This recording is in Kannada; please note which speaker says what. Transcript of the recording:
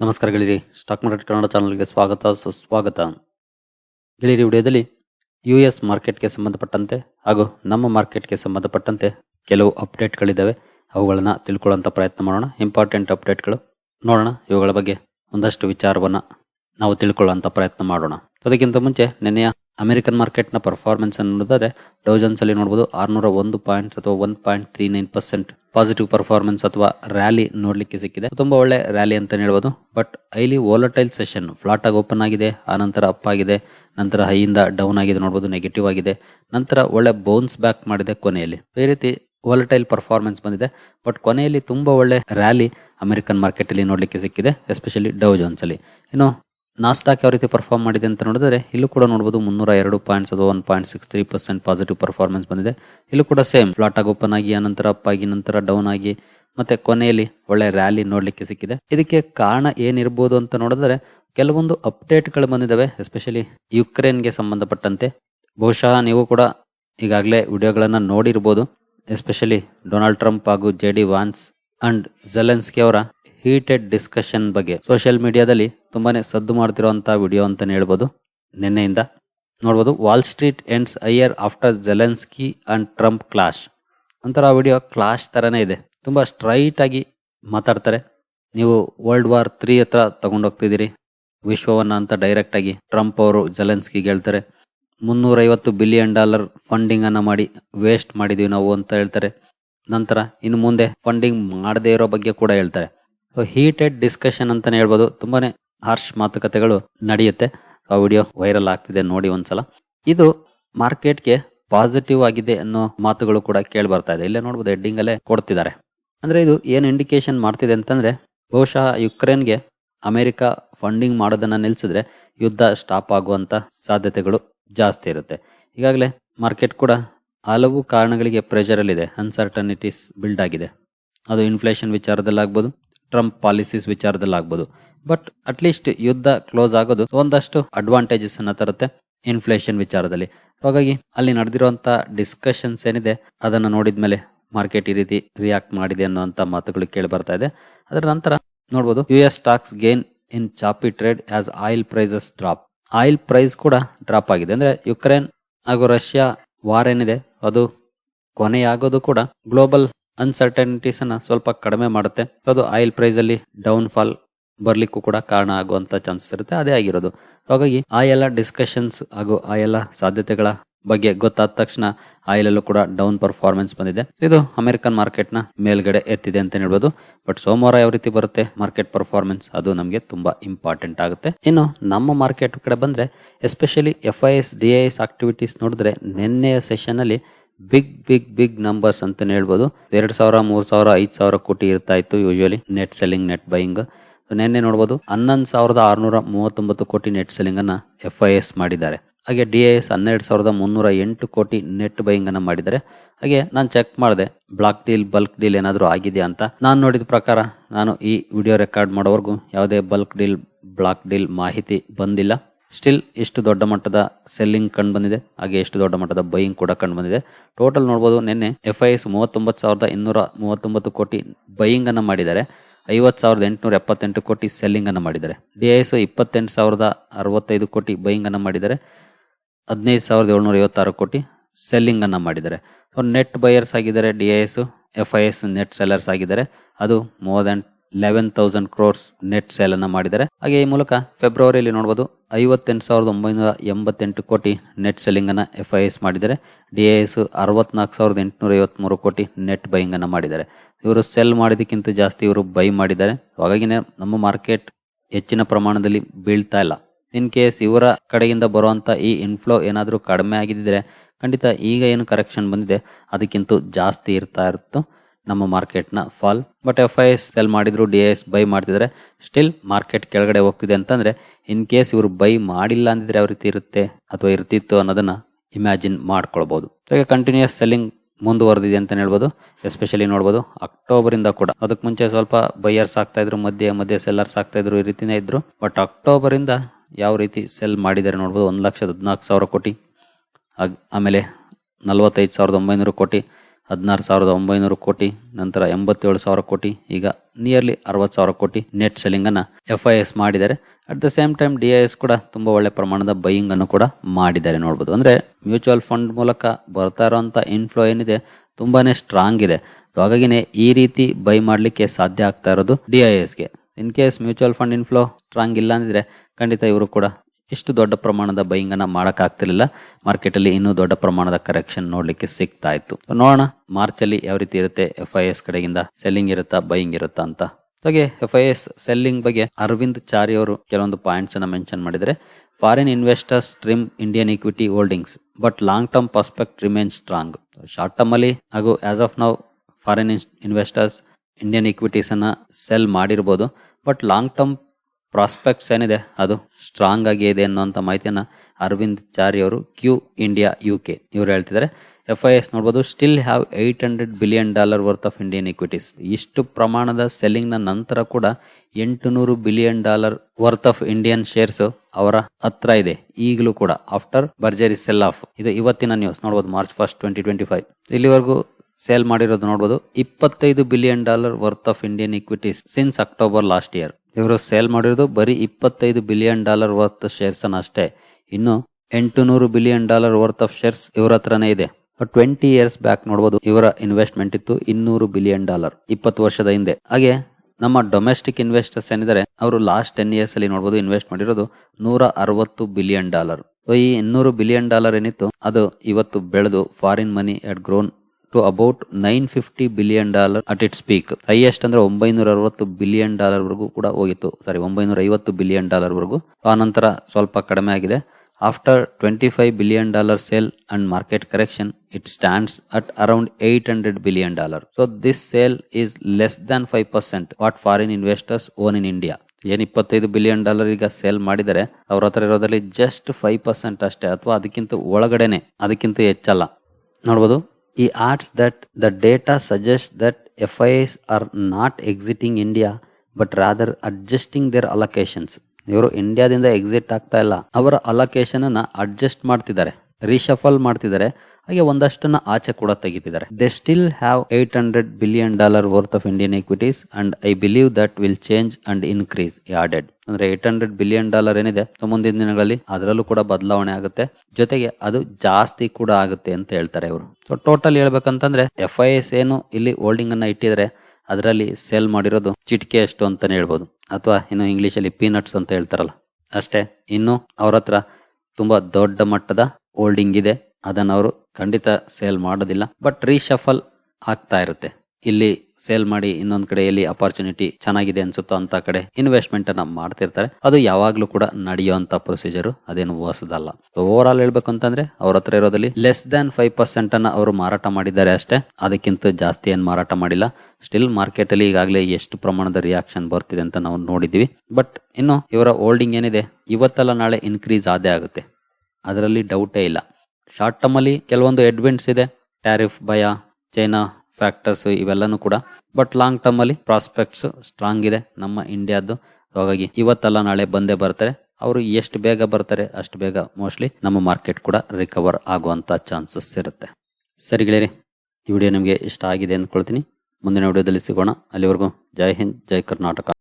Speaker 1: ನಮಸ್ಕಾರ ಗೆಳೆಯರಿ. ಸ್ಟಾಕ್ ಮಾರ್ಕೆಟ್ ಕನ್ನಡ ಚಾನಲ್ಗೆ ಸ್ವಾಗತ, ಸುಸ್ವಾಗತ. ಗೆಳೆಯರಿ ವಿಡಿಯೋದಲ್ಲಿ ಯು ಎಸ್ ಮಾರ್ಕೆಟ್ಗೆ ಸಂಬಂಧಪಟ್ಟಂತೆ ಹಾಗೂ ನಮ್ಮ ಮಾರ್ಕೆಟ್ಗೆ ಸಂಬಂಧಪಟ್ಟಂತೆ ಕೆಲವು ಅಪ್ಡೇಟ್ಗಳಿದ್ದಾವೆ. ಅವುಗಳನ್ನು ತಿಳ್ಕೊಳ್ಳೋಂಥ ಪ್ರಯತ್ನ ಮಾಡೋಣ. ಇಂಪಾರ್ಟೆಂಟ್ ಅಪ್ಡೇಟ್ಗಳು ನೋಡೋಣ. ಇವುಗಳ ಬಗ್ಗೆ ಒಂದಷ್ಟು ವಿಚಾರವನ್ನು ನಾವು ತಿಳ್ಕೊಳ್ಳೋಂಥ ಪ್ರಯತ್ನ ಮಾಡೋಣ. ಅದಕ್ಕಿಂತ ಮುಂಚೆ ನಿನ್ನೆಯ ಅಮೆರಿಕನ್ ಮಾರ್ಕೆಟ್ನ ಪರ್ಫಾರ್ಮೆನ್ಸ್ ಅನ್ನು ನೋಡಿದರೆ ಡೌಜನ್ಸ್ ಅಲ್ಲಿ ನೋಡಬಹುದು ಆರ್ನೂರ ಒಂದು ಪಾಯಿಂಟ್ಸ್ ಅಥವಾ one point three nine percent positive performance ಅಥವಾ ರ್ಯಾಲಿ ನೋಡಲಿಕ್ಕೆ ಸಿಕ್ಕಿದೆ. ತುಂಬಾ ಒಳ್ಳೆ ರ್ಯಾಲಿ ಅಂತ ಹೇಳ್ಬೋದು. But highly volatile session flat ಆಗಿ ಓಪನ್ ಆಗಿದೆ ಆನಂತರ ಅಪ್ ಆಗಿದೆ, ನಂತರ ಹೈಯಿಂದ ಡೌನ್ ಆಗಿದೆ ನೋಡಬಹುದು ನೆಗೆಟಿವ್ ಆಗಿದೆ. ನಂತರ ಒಳ್ಳೆ ಬೌನ್ಸ್ ಬ್ಯಾಕ್ ಮಾಡಿದೆ ಕೊನೆಯಲ್ಲಿ. ಈ ರೀತಿ ವೋಲಟೈಲ್ ಪರ್ಫಾರ್ಮೆನ್ಸ್ ಬಂದಿದೆ. ಬಟ್ ಕೊನೆಯಲ್ಲಿ ತುಂಬಾ ಒಳ್ಳೆ ರ್ಯಾಲಿ ಅಮೆರಿಕನ್ ಮಾರ್ಕೆಟ್ ಅಲ್ಲಿ ನೋಡ್ಲಿಕ್ಕೆ ಸಿಕ್ಕಿದೆ ಎಸ್ಪೆಷಲಿ ಡೌ ಜೋನ್ಸ್ ಅಲ್ಲಿ. ಇನ್ನು ನಾಸ್ಟಾಕ್ ಯಾವ ರೀತಿ ಪರ್ಫಾರ್ಮ್ ಮಾಡಿದೆ ಅಂತ ನೋಡಿದ್ರೆ, ಇಲ್ಲೂ ಕೂಡ ನೋಡಬಹುದು ಮುನ್ನೂರ ಎರಡು ಪಾಯಿಂಟ್ಸ್ ಅದು one point six three percent positive performance ಬಂದಿದೆ. ಇಲ್ಲೂ ಕೂಡ ಸೇಮ್ ಫ್ಲಾಟ್ ಆಗಿ ಓಪನ್ ಆಗಿ ಆನಂತರ ಅಪ್ ಆಗಿ, ನಂತರ ಡೌನ್ ಆಗಿ, ಮತ್ತೆ ಕೊನೆಯಲ್ಲಿ ಒಳ್ಳೆ ರ್ಯಾಲಿ ನೋಡಲಿಕ್ಕೆ ಸಿಕ್ಕಿದೆ. ಇದಕ್ಕೆ ಕಾರಣ ಏನಿರ್ಬೋದು ಅಂತ ನೋಡಿದ್ರೆ, ಕೆಲವೊಂದು ಅಪ್ಡೇಟ್ಗಳು ಬಂದಿದ್ದಾವೆ ಎಸ್ಪೆಷಲಿ ಯುಕ್ರೇನ್ಗೆ ಸಂಬಂಧಪಟ್ಟಂತೆ. ಬಹುಶಃ ನೀವು ಕೂಡ ಈಗಾಗಲೇ ವಿಡಿಯೋಗಳನ್ನು ನೋಡಿರ್ಬೋದು ಎಸ್ಪೆಷಲಿ ಡೊನಾಲ್ಡ್ ಟ್ರಂಪ್ ಹಾಗೂ J D Vance and Zelensky ಅವರ ಹೀಟೆಡ್ ಡಿಸ್ಕಷನ್ ಬಗ್ಗೆ. ಸೋಷಿಯಲ್ ಮೀಡಿಯಾದಲ್ಲಿ ತುಂಬಾನೇ ಸದ್ದು ಮಾಡ್ತಿರುವಂತಹ ವಿಡಿಯೋ ಅಂತಾನೆ ಹೇಳ್ಬೋದು. ನಿನ್ನೆಯಿಂದ ನೋಡ್ಬೋದು Wall Street ends higher after Zelensky and Trump clash ಒಂಥರ ವಿಡಿಯೋ ಕ್ಲಾಶ್ ಥರನೇ ಇದೆ. ತುಂಬಾ ಸ್ಟ್ರೈಟ್ ಆಗಿ ಮಾತಾಡ್ತಾರೆ. ನೀವು ವರ್ಲ್ಡ್ ವಾರ್ ತ್ರೀ ಹತ್ರ ತಗೊಂಡೋಗ್ತಿದ್ದೀರಿ ವಿಶ್ವವನ್ನ ಅಂತ ಡೈರೆಕ್ಟ್ ಆಗಿ ಟ್ರಂಪ್ ಅವರು ಜೆಲೆನ್ಸ್ಕಿಗೆ ಹೇಳ್ತಾರೆ ಮುನ್ನೂರೈವತ್ತು ಬಿಲಿಯನ್ ಡಾಲರ್ ಫಂಡಿಂಗ್ ಅನ್ನ ಮಾಡಿ ವೇಸ್ಟ್ ಮಾಡಿದೀವಿ ನಾವು ಅಂತ ಹೇಳ್ತಾರೆ. ನಂತರ ಇನ್ನು ಮುಂದೆ ಫಂಡಿಂಗ್ ಮಾಡದೇ ಇರೋ ಬಗ್ಗೆ ಕೂಡ ಹೇಳ್ತಾರೆ. ಹೀಟೆಡ್ ಡಿಸ್ಕಷನ್ ಅಂತಾನೆ ಹೇಳ್ಬೋದು. ತುಂಬಾನೇ ಹಾರ್ಶ್ ಮಾತುಕತೆಗಳು ನಡೆಯುತ್ತೆ. ಆ ವಿಡಿಯೋ ವೈರಲ್ ಆಗ್ತಿದೆ ನೋಡಿ ಒಂದ್ಸಲ. ಇದು ಮಾರ್ಕೆಟ್ಗೆ ಪಾಸಿಟಿವ್ ಆಗಿದೆ ಅನ್ನೋ ಮಾತುಗಳು ಕೂಡ ಕೇಳಿ ಬರ್ತಾ ಇದೆ. ಇಲ್ಲೇ ನೋಡ್ಬೋದು ಹೆಡ್ಡಿಂಗ್ ಅಲ್ಲೇ ಕೊಡ್ತಿದ್ದಾರೆ. ಅಂದ್ರೆ ಇದು ಏನು ಇಂಡಿಕೇಶನ್ ಮಾಡ್ತಿದೆ ಅಂತಂದ್ರೆ, ಬಹುಶಃ ಯುಕ್ರೇನ್ಗೆ ಅಮೆರಿಕ ಫಂಡಿಂಗ್ ಮಾಡೋದನ್ನ ನಿಲ್ಸಿದ್ರೆ ಯುದ್ಧ ಸ್ಟಾಪ್ ಆಗುವಂತ ಸಾಧ್ಯತೆಗಳು ಜಾಸ್ತಿ ಇರುತ್ತೆ. ಈಗಾಗಲೇ ಮಾರ್ಕೆಟ್ ಕೂಡ ಹಲವು ಕಾರಣಗಳಿಗೆ ಪ್ರೆಷರಲ್ಲಿದೆ ಅನ್ಸರ್ಟನಿಟೀಸ್ ಬಿಲ್ಡ್ ಆಗಿದೆ. ಅದು ಇನ್ಫ್ಲೇಷನ್ ವಿಚಾರದಲ್ಲಾಗ್ಬೋದು. ಟ್ರಂಪ್ ಪಾಲಿಸೀಸ್ ವಿಚಾರದಲ್ಲಾಗ್ಬೋದು ಬಟ್ ಅಟ್ಲೀಸ್ಟ್ ಯುದ್ಧ ಕ್ಲೋಸ್ ಆಗೋದು ಒಂದಷ್ಟು ಅಡ್ವಾಂಟೇಜಸ್ ಅನ್ನ ತರುತ್ತೆ ಇನ್ಫ್ಲೇಷನ್ ವಿಚಾರದಲ್ಲಿ. ಹಾಗಾಗಿ ಅಲ್ಲಿ ನಡೆದಿರುವಂತ ಡಿಸ್ಕಷನ್ಸ್ ಏನಿದೆ, ಅದನ್ನ ನೋಡಿದ್ಮೇಲೆ ಮಾರ್ಕೆಟ್ ಈ ರೀತಿ ರಿಯಾಕ್ಟ್ ಮಾಡಿದೆ ಅನ್ನುವಂತ ಮಾತುಗಳು ಕೇಳಿ ಬರ್ತಾ ಇದೆ. ಅದರ ನಂತರ ನೋಡಬಹುದು U S stocks gain in choppy trade as oil prices drop oil price ಕೂಡ ಡ್ರಾಪ್ ಆಗಿದೆ. ಅಂದ್ರೆ ಯುಕ್ರೇನ್ ಹಾಗೂ ರಷ್ಯಾ ವಾರ್ ಏನಿದೆ, ಅದು ಕೊನೆಯಾಗೋದು ಕೂಡ ಗ್ಲೋಬಲ್ ಅನ್ಸರ್ಟನಿಟೀಸ್ ಅನ್ನ ಸ್ವಲ್ಪ ಕಡಿಮೆ ಮಾಡುತ್ತೆ. ಅದು ಆಯಿಲ್ ಪ್ರೈಸ್ ಅಲ್ಲಿ ಡೌನ್ ಫಾಲ್ ಬರ್ಲಿಕ್ಕೂ ಕೂಡ ಕಾರಣ ಆಗುವಂತ ಚಾನ್ಸಸ್ ಇರುತ್ತೆ. ಅದೇ ಆಗಿರೋದು. ಹಾಗಾಗಿ ಆ ಎಲ್ಲ ಡಿಸ್ಕಷನ್ಸ್ ಹಾಗೂ ಆ ಎಲ್ಲ ಸಾಧ್ಯತೆಗಳ ಬಗ್ಗೆ ಗೊತ್ತಾದ ತಕ್ಷಣ ಆಯಿಲ್ ಅಲ್ಲೂ ಕೂಡ ಡೌನ್ ಪರ್ಫಾರ್ಮೆನ್ಸ್ ಬಂದಿದೆ. ಇದು ಅಮೆರಿಕನ್ ಮಾರ್ಕೆಟ್ನ ಮೇಲ್ಗಡೆ ಎತ್ತಿದೆ ಅಂತ ಹೇಳ್ಬೋದು. ಬಟ್ ಸೋಮವಾರ ಯಾವ ರೀತಿ ಬರುತ್ತೆ ಮಾರ್ಕೆಟ್ ಪರ್ಫಾರ್ಮೆನ್ಸ್ ಅದು ನಮಗೆ ತುಂಬಾ ಇಂಪಾರ್ಟೆಂಟ್ ಆಗುತ್ತೆ. ಇನ್ನು ನಮ್ಮ ಮಾರ್ಕೆಟ್ ಕಡೆ ಬಂದ್ರೆ especially F I S D I S activities ನೋಡಿದ್ರೆ, ನಿನ್ನೆಯ ಸೆಷನ್ ಅಲ್ಲಿ ಬಿಗ್ ಬಿಗ್ ಬಿಗ್ ನಂಬರ್ಸ್ ಅಂತ ಹೇಳ್ಬೋದು. ಎರಡ್ ಸಾವಿರ, ಮೂರ್ ಸಾವಿರ, ಐದ್ ಸಾವಿರ ಕೋಟಿ ಇರ್ತಾ ಇತ್ತು usually net selling net buying ನಿನ್ನೆ ನೋಡಬಹುದು ಹನ್ನೊಂದು ಸಾವಿರದ ಆರ್ನೂರ ಮೂವತ್ತೊಂಬತ್ತು ಕೋಟಿ ನೆಟ್ ಸೆಲ್ಲಿಂಗ್ ಅನ್ನ ಎಫ್ ಐ ಎಸ್ ಮಾಡಿದ್ದಾರೆ. ಹಾಗೆ ಡಿ ಐ ಎಸ್ ಹನ್ನೆರಡು ಸಾವಿರದ ಮುನ್ನೂರ ಎಂಟು ಕೋಟಿ ನೆಟ್ ಬೈಯಿಂಗ್ ಅನ್ನ ಮಾಡಿದ್ದಾರೆ. ಹಾಗೆ ನಾನು ಚೆಕ್ ಮಾಡಿದೆ ಬ್ಲಾಕ್ ಡೀಲ್ ಬಲ್ಕ್ ಡೀಲ್ ಏನಾದರೂ ಆಗಿದೆಯಾ ಅಂತ. ನಾನು ನೋಡಿದ ಪ್ರಕಾರ ನಾನು ಈ ವಿಡಿಯೋ ರೆಕಾರ್ಡ್ ಮಾಡೋವರೆಗೂ ಯಾವುದೇ ಬಲ್ಕ್ ಡೀಲ್ ಬ್ಲಾಕ್ ಡೀಲ್ ಮಾಹಿತಿ ಬಂದಿಲ್ಲ. ಸ್ಟಿಲ್ ಇಷ್ಟು ದೊಡ್ಡ ಮಟ್ಟದ ಸೆಲ್ಲಿಂಗ್ ಕಂಡು ಬಂದಿದೆ, ಹಾಗೆ ಎಷ್ಟು ದೊಡ್ಡ ಮಟ್ಟದ ಬೈಯಿಂಗ್ ಕೂಡ ಕಂಡು ಬಂದಿದೆ. ಟೋಟಲ್ ನೋಡಬಹುದು ನಿನ್ನೆ ಎಫ್ ಐ ಎಸ್ ಮೂವತ್ತೊಂಬತ್ತು ಸಾವಿರದ ಇನ್ನೂರ ಮೂವತ್ತೊಂಬತ್ತು ಕೋಟಿ ಬೈಯಿಂಗ್ ಅನ್ನು ಮಾಡಿದ್ದಾರೆ. ಐವತ್ತು ಸಾವಿರದ ಎಂಟುನೂರ ಎಪ್ಪತ್ತೆಂಟು ಕೋಟಿ ಸೆಲ್ಲಿಂಗ್ ಅನ್ನು ಮಾಡಿದ್ದಾರೆ. ಡಿ ಐ ಎಸ್ ಇಪ್ಪತ್ತೆಂಟು ಸಾವಿರದ ಅರವತ್ತೈದು ಕೋಟಿ ಬೈಯಿಂಗ್ ಅನ್ನು ಮಾಡಿದ್ದಾರೆ. ಹದಿನೈದು ಸಾವಿರದ ಏಳ್ನೂರ ಐವತ್ತಾರು ಕೋಟಿ ಸೆಲ್ಲಿಂಗ್ ಅನ್ನು ಮಾಡಿದ್ದಾರೆ. ನೆಟ್ ಬೈಯರ್ಸ್ ಆಗಿದ್ದಾರೆ D I S F I S net sellers ಆಗಿದ್ದಾರೆ. ಅದು more than eleven thousand crores net sale ಅನ್ನ ಮಾಡಿದ್ದಾರೆ. ಹಾಗೆ ಈ ಮೂಲಕ ಫೆಬ್ರವರಿಯಲ್ಲಿ ನೋಡಬಹುದು ಐವತ್ತೆಂಟು ಸಾವಿರದ ಒಂಬೈನೂರ ಎಂಬತ್ತೆಂಟು ಕೋಟಿ ನೆಟ್ ಸೆಲ್ಲಿಂಗ್ ಅನ್ನ ಎಸ್ ಮಾಡಿದ್ದಾರೆ. ಡಿ ಐ ಎಸ್ ಅರವತ್ನಾಲ್ಕು ಸಾವಿರದ ಎಂಟುನೂರ ಐವತ್ಮೂರು ಕೋಟಿ ನೆಟ್ ಬೈಯಿಂಗ್ ಅನ್ನ ಮಾಡಿದ್ದಾರೆ. ಇವರು ಸೆಲ್ ಮಾಡಿದಕ್ಕಿಂತ ಜಾಸ್ತಿ ಇವರು ಬೈ ಮಾಡಿದ್ದಾರೆ. ಹಾಗಾಗಿನೇ ನಮ್ಮ ಮಾರ್ಕೆಟ್ ಹೆಚ್ಚಿನ ಪ್ರಮಾಣದಲ್ಲಿ ಬೀಳ್ತಾ ಇಲ್ಲ. ಇನ್ ಕೇಸ್ ಇವರ ಕಡೆಯಿಂದ ಬರುವಂತ ಈ ಇನ್ಫ್ಲೋ ಏನಾದರೂ ಕಡಿಮೆ ಆಗಿದ್ದರೆ ಖಂಡಿತ ಈಗ ಏನು ಕರೆಕ್ಷನ್ ಬಂದಿದೆ, ಅದಕ್ಕಿಂತ ಜಾಸ್ತಿ ಇರ್ತಾ ಇರುತ್ತೋ. ನಮ್ಮ ಮಾರ್ಕೆಟ್ನ fall. But F I S sell ಮಾಡಿದ್ರು ಡಿ ಎಸ್ ಬೈ ಮಾಡ್ತಿದ್ರೆ. ಸ್ಟಿಲ್ ಮಾರ್ಕೆಟ್ ಕೆಳಗಡೆ ಹೋಗ್ತಿದೆ ಅಂತಂದ್ರೆ ಇನ್ ಕೇಸ್ ಇವರು ಬೈ ಮಾಡಿಲ್ಲ ಅಂದಿದ್ರೆ ಯಾವ ರೀತಿ ಇರುತ್ತೆ, ಅಥವಾ ಇರ್ತಿತ್ತು ಅನ್ನೋದನ್ನ ಇಮ್ಯಾಜಿನ್ ಮಾಡ್ಕೊಳ್ಬಹುದು ಈಗ ಕಂಟಿನ್ಯೂಸ್ ಸೆಲ್ಲಿಂಗ್ ಮುಂದುವರೆದಿದೆ ಅಂತ ಹೇಳ್ಬೋದು. ಎಸ್ಪೆಷಲಿ ನೋಡ್ಬೋದು ಅಕ್ಟೋಬರ್ ಇಂದ ಕೂಡ. ಅದಕ್ಕೆ ಮುಂಚೆ ಸ್ವಲ್ಪ ಬೈಯರ್ಸ್ ಆಗ್ತಾ ಇದ್ರು, ಮಧ್ಯೆ ಮಧ್ಯೆ ಸೆಲ್ಲರ್ಸ್ ಆಗ್ತಾ ಇದ್ರು, ಈ ರೀತಿನೇ ಇದ್ರು. ಬಟ್ ಅಕ್ಟೋಬರ್ ಇಂದ ಯಾವ ರೀತಿ ಸೆಲ್ ಮಾಡಿದ್ದಾರೆ ನೋಡ್ಬೋದು. ಒಂದು ಲಕ್ಷದ ಹದಿನಾಲ್ಕು ಸಾವಿರ ಕೋಟಿ ಆಮೇಲೆ ನಲವತ್ತೈದು ಸಾವಿರದ ಒಂಬೈನೂರು ಕೋಟಿ ಹದಿನಾರು ಸಾವಿರದ ಒಂಬೈನೂರು ಕೋಟಿ, ನಂತರ ಎಂಬತ್ತೇಳು ಸಾವಿರ ಕೋಟಿ, ಈಗ ನಿಯರ್ಲಿ ಅರವತ್ತು ಸಾವಿರ ಕೋಟಿ ನೆಟ್ ಸೆಲ್ಲಿಂಗ್ ಅನ್ನ ಎಫ್ ಐ ಎಸ್ ಮಾಡಿದ್ದಾರೆ. At the same time D I S ಕೂಡ ತುಂಬಾ ಒಳ್ಳೆ ಪ್ರಮಾಣದ ಬೈಯಿಂಗ್ ಅನ್ನು ಕೂಡ ಮಾಡಿದ್ದಾರೆ ನೋಡ್ಬೋದು. ಅಂದ್ರೆ ಮ್ಯೂಚುವಲ್ ಫಂಡ್ ಮೂಲಕ ಬರ್ತಾ ಇರುವಂತ ಇನ್ಫ್ಲೋ ಏನಿದೆ, ತುಂಬಾನೇ ಸ್ಟ್ರಾಂಗ್ ಇದೆ. ಹಾಗಾಗಿನೇ ಈ ರೀತಿ ಬೈ ಮಾಡಲಿಕ್ಕೆ ಸಾಧ್ಯ ಆಗ್ತಾ ಇರೋದು ಡಿ ಐ ಎಸ್ಗೆ in case mutual fund inflow strong ಇಲ್ಲ ಅಂದಿದ್ರೆ ಖಂಡಿತ ಇವರು ಕೂಡ ಇಷ್ಟು ದೊಡ್ಡ ಪ್ರಮಾಣದ ಬೈಯಿಂಗ್ ಅನ್ನ ಮಾಡಕ್ ಆಗ್ತಿರ್ಲಿಲ್ಲ ಮಾರ್ಕೆಟ್ ಅಲ್ಲಿ ಇನ್ನೂ ದೊಡ್ಡ ಪ್ರಮಾಣದ ಕರೆಕ್ಷನ್ ನೋಡ್ಲಿಕ್ಕೆ ಸಿಗ್ತಾ ಇತ್ತು ನೋಡೋಣ. ಮಾರ್ಚ್ ಅಲ್ಲಿ ಯಾವ ರೀತಿ ಇರುತ್ತೆ ಎಫ್ ಐ ಎಸ್ ಕಡೆಯಿಂದ ಸೆಲ್ಲಿಂಗ್ ಇರುತ್ತಾ ಬೈಯಿಂಗ್ ಇರುತ್ತಾ ಅಂತ. ಹಾಗೆ ಎಫ್ ಐ ಎಸ್ ಸೆಲ್ಲಿಂಗ್ ಬಗ್ಗೆ ಅರವಿಂದ್ ಚಾರಿ ಅವರು ಕೆಲವೊಂದು ಪಾಯಿಂಟ್ಸ್ ಅನ್ನ ಮೆನ್ಷನ್ ಮಾಡಿದರೆ foreign investors trim Indian equity holdings but long term perspective remain strong short term ಅಲ್ಲಿ ಹಾಗೂ as of now foreign investors Indian equities ಅನ್ನ ಸೆಲ್ ಮಾಡಿರ್ಬೋದು ಬಟ್ ಲಾಂಗ್ ಟರ್ಮ್ ಪ್ರಾಸ್ಪೆಕ್ಟ್ಸ್ ಏನಿದೆ? ಅದು ಸ್ಟ್ರಾಂಗ್ ಆಗಿ ಇದೆ ಅನ್ನುವಂಥ ಮಾಹಿತಿಯನ್ನು ಅರವಿಂದ್ ಚಾರಿ ಅವರು ಕ್ಯೂ ಇಂಡಿಯಾ ಯು ಕೆ ಇವರು ಹೇಳ್ತಿದ್ದಾರೆ. ಎಫ್ ಐ ಎಸ್ ನೋಡ್ಬೋದು still have eight hundred billion dollar worth of Indian equities ಇಷ್ಟು ಪ್ರಮಾಣದ ಸೆಲ್ಲಿಂಗ್ನ ನಂತರ ಕೂಡ ಎಂಟುನೂರು billion dollar worth of Indian shares ಅವರ ಹತ್ರ ಇದೆ. ಈಗಲೂ ಕೂಡ ಆಫ್ಟರ್ ಬರ್ಜರಿ ಸೆಲ್ ಆಫ್ ಇದು ಇವತ್ತಿನ ನ್ಯೂಸ್ ನೋಡ್ಬೋದು March first twenty twenty five ಇಲ್ಲಿವರೆಗೂ ಸೇಲ್ ಮಾಡಿರೋದು ನೋಡ್ಬೋದು, ಇಪ್ಪತ್ತೈದು billion dollar worth of Indian equities since October last year ಇವರು ಸೇಲ್ ಮಾಡಿರೋದು ಬರೀ ಇಪ್ಪತ್ತೈದು ಬಿಲಿಯನ್ ಡಾಲರ್ ವರ್ತ್ ಶೇರ್ಸ್ ಅನ್ನ ಅಷ್ಟೇ. ಇನ್ನು ಎಂಟು ನೂರು billion dollar worth of shares ಇವ್ರ ಹತ್ರನೇ ಇದೆ. ಟ್ವೆಂಟಿ ಇಯರ್ಸ್ ಬ್ಯಾಕ್ ನೋಡಬಹುದು ಇವರ ಇನ್ವೆಸ್ಟ್ಮೆಂಟ್ ಇತ್ತು ಇನ್ನೂರು ಬಿಲಿಯನ್ ಡಾಲರ್ ಇಪ್ಪತ್ತು ವರ್ಷದ ಹಿಂದೆ. ಹಾಗೆ ನಮ್ಮ ಡೊಮೆಸ್ಟಿಕ್ ಇನ್ವೆಸ್ಟರ್ಸ್ ಏನಿದ್ದಾರೆ, ಅವರು ಲಾಸ್ಟ್ ಟೆನ್ ಇಯರ್ಸ್ ಅಲ್ಲಿ ನೋಡಬಹುದು ಇನ್ವೆಸ್ಟ್ ಮಾಡಿರೋದು ನೂರ ಅರವತ್ತು ಬಿಲಿಯನ್ ಡಾಲರ್ ಈ ಇನ್ನೂರು ಬಿಲಿಯನ್ ಡಾಲರ್ ಏನಿತ್ತು, ಅದು ಇವತ್ತು ಬೆಳೆದು foreign money at grown to about nine fifty billion dollar at its peak highest ಅಂದ್ರೆ ಒಂಬೈನೂರ ಅರವತ್ತು ಬಿಲಿಯನ್ ಡಾಲರ್ ವರೆಗೂ ಕೂಡ ಹೋಗಿತ್ತು. ಸಾರಿ ಒಂಬೈನೂರ ಐವತ್ತು ಬಿಲಿಯನ್ ಡಾಲರ್ ವರೆಗೂ. ಆ ನಂತರ ಸ್ವಲ್ಪ ಕಡಿಮೆ ಆಗಿದೆ. After twenty five billion dollar sale and market correction it stands at around eight hundred billion dollar so this sale is less than five percent what foreign investors own in India ಏನ್ ಇಪ್ಪತ್ತೈದು ಬಿಲಿಯನ್ ಡಾಲರ್ ಈಗ ಸೇಲ್ ಮಾಡಿದರೆ, ಅವ್ರ ಹತ್ರ ಇರೋದ್ರಲ್ಲಿ ಜಸ್ಟ್ ಫೈವ್ ಪರ್ಸೆಂಟ್ ಅಷ್ಟೇ, ಅಥವಾ ಅದಕ್ಕಿಂತ ಒಳಗಡೆನೆ, ಅದಕ್ಕಿಂತ ಹೆಚ್ಚಲ್ಲ. ನೋಡ್ಬೋದು? ಈ adds that the data suggests that F are not exiting India but rather but rather allocations. ಇವರು ಇಂಡಿಯಾದಿಂದ ಎಕ್ಸಿಟ್ ಆಗ್ತಾ ಇಲ್ಲ ಅವರ ಅಲೋಕೇಶನ್ ಅನ್ನ ಅಡ್ಜಸ್ಟ್ ಮಾಡ್ತಿದ್ದಾರೆ ರೀಶಫಲ್ ಮಾಡ್ತಿದ್ದಾರೆ. ಹಾಗೆ ಒಂದಷ್ಟನ್ನ ಆಚೆ ಕೂಡ ತೆಗಿತಿದ್ದಾರೆ. They still have eight hundred billion dollar worth of Indian equities and I believe that will change and increase added ಅಂದ್ರೆ ಏಟ್ ಹಂಡ್ರೆಡ್ ಬಿಲಿಯನ್ ಡಾಲರ್ ಏನಿದೆ ಮುಂದಿನ ದಿನಗಳಲ್ಲಿ ಅದರಲ್ಲೂ ಕೂಡ ಬದಲಾವಣೆ ಆಗುತ್ತೆ. ಜೊತೆಗೆ ಅದು ಜಾಸ್ತಿ ಕೂಡ ಆಗುತ್ತೆ ಅಂತ ಹೇಳ್ತಾರೆ ಇವರು. ಸೊ ಟೋಟಲ್ ಹೇಳ್ಬೇಕಂತಂದ್ರೆ ಎಫ್ ಐ ಎಸ್ ಏನು ಇಲ್ಲಿ ಹೋಲ್ಡಿಂಗ್ ಅನ್ನ ಇಟ್ಟಿದ್ರೆ ಅದರಲ್ಲಿ ಸೇಲ್ ಮಾಡಿರೋದು ಚಿಟಿಕೆ ಅಷ್ಟು ಅಂತಾನೆ ಹೇಳ್ಬೋದು. ಅಥವಾ ಇನ್ನು ಇಂಗ್ಲೀಷಲ್ಲಿ ಪೀನಟ್ಸ್ ಅಂತ ಹೇಳ್ತಾರಲ್ಲ. ಅಷ್ಟೇ. ಇನ್ನು ಅವ್ರ ಹತ್ರ ತುಂಬಾ ದೊಡ್ಡ ಮಟ್ಟದ ಹೋಲ್ಡಿಂಗ್ ಇದೆ. ಅದನ್ನ ಅವರು ಖಂಡಿತ ಸೇಲ್ ಮಾಡೋದಿಲ್ಲ. ಬಟ್ ರೀಶಫಲ್ ಆಗ್ತಾ ಇರುತ್ತೆ. ಇಲ್ಲಿ ಸೇಲ್ ಮಾಡಿ ಇನ್ನೊಂದ್ ಕಡೆ ಎಲ್ಲಿ ಅಪಾರ್ಚುನಿಟಿ ಚೆನ್ನಾಗಿದೆ ಅನ್ಸುತ್ತೋ ಅಂತ ಕಡೆ ಇನ್ವೆಸ್ಟ್ಮೆಂಟ್ ಅನ್ನ ಮಾಡ್ತಿರ್ತಾರೆ. ಅದು ಯಾವಾಗ್ಲೂ ಕೂಡ ನಡೆಯುವಂತ ಪ್ರೊಸೀಜರ್ ಅದೇನು ಹೊಸದಲ್ಲ. ಓವರ್ ಆಲ್ ಹೇಳ್ಬೇಕು ಅಂತಂದ್ರೆ ಅವ್ರ ಹತ್ರ ಇರೋದಲ್ಲಿ ಲೆಸ್ ದನ್ ಫೈವ್ ಪರ್ಸೆಂಟ್ ಅನ್ನ ಅವರು ಮಾರಾಟ ಮಾಡಿದ್ದಾರೆ ಅಷ್ಟೇ. ಅದಕ್ಕಿಂತ ಜಾಸ್ತಿ ಏನ್ ಮಾರಾಟ ಮಾಡಿಲ್ಲ. ಸ್ಟಿಲ್ ಮಾರ್ಕೆಟ್ ಅಲ್ಲಿ ಈಗಾಗಲೇ ಎಷ್ಟು ಪ್ರಮಾಣದ ರಿಯಾಕ್ಷನ್ ಬರ್ತಿದೆ ಅಂತ ನಾವು ನೋಡಿದೀವಿ ಬಟ್ ಇನ್ನು ಇವರ ಹೋಲ್ಡಿಂಗ್ ಏನಿದೆ? ಇವತ್ತಲ್ಲ ನಾಳೆ ಇನ್ಕ್ರೀಸ್ ಆದೇ ಆಗುತ್ತೆ. ಅದರಲ್ಲಿ ಡೌಟೇ ಇಲ್ಲ. ಶಾರ್ಟ್ ಟರ್ಮ್ ಅಲ್ಲಿ ಕೆಲವೊಂದು ಎಡ್ವೆಂಟ್ಸ್ ಇದೆ. ಟ್ಯಾರಿಫ್ ಭಯ ಚೈನಾ ಫ್ಯಾಕ್ಟರ್ಸ್ ಇವೆಲ್ಲನೂ ಕೂಡ. ಬಟ್ ಲಾಂಗ್ ಟರ್ಮ್ ಅಲ್ಲಿ ಪ್ರಾಸ್ಪೆಕ್ಟ್ಸ್ ಸ್ಟ್ರಾಂಗ್ ಇದೆ ನಮ್ಮ ಇಂಡಿಯಾದ್ದು ಹಾಗಾಗಿ ಇವತ್ತಲ್ಲ ನಾಳೆ ಬಂದೇ ಬರ್ತಾರೆ. ಅವರು ಎಷ್ಟು ಬೇಗ ಬರ್ತಾರೆ ಅಷ್ಟು ಬೇಗ ಮೋಸ್ಟ್ಲಿ ನಮ್ಮ ಮಾರ್ಕೆಟ್ ಕೂಡ ರಿಕವರ್ ಆಗುವಂತ ಚಾನ್ಸಸ್ ಇರುತ್ತೆ. ಸರಿ ಗೆಳೆಯರಿ, ಈ ವಿಡಿಯೋ ನಿಮಗೆ ಇಷ್ಟ ಆಗಿದೆ ಅಂದ್ಕೊಳ್ತೀನಿ. ಮುಂದಿನ ವಿಡಿಯೋದಲ್ಲಿ ಸಿಗೋಣ. ಅಲ್ಲಿವರೆಗೂ ಜೈ ಹಿಂದ್, ಜೈ ಕರ್ನಾಟಕ.